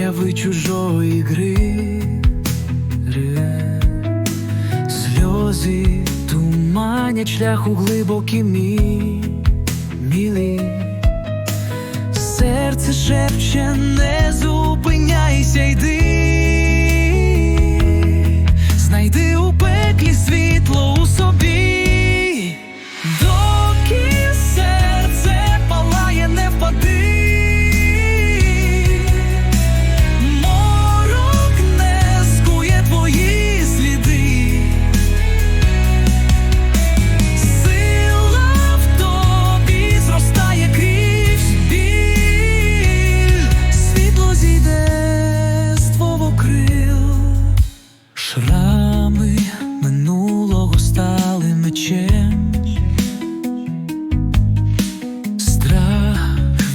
прояви чужої гри, сльози туманять шлях у глибокі мі, мілі, серце шепче, не зупиняйся, йди.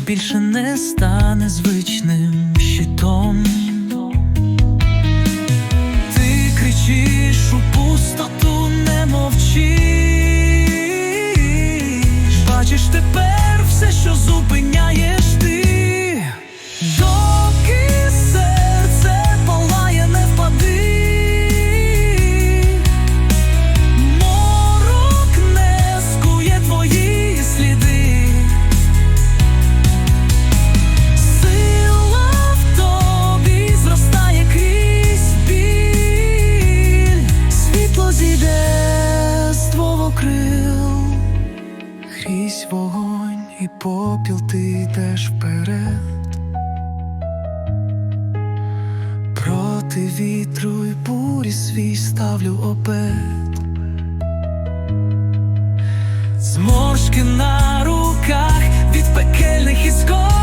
більше не стане звичним. крізь вогонь і попіл ти йдеш вперед, проти вітру й бурі свій ставлю обед. Зморшки на руках від пекельних ісков.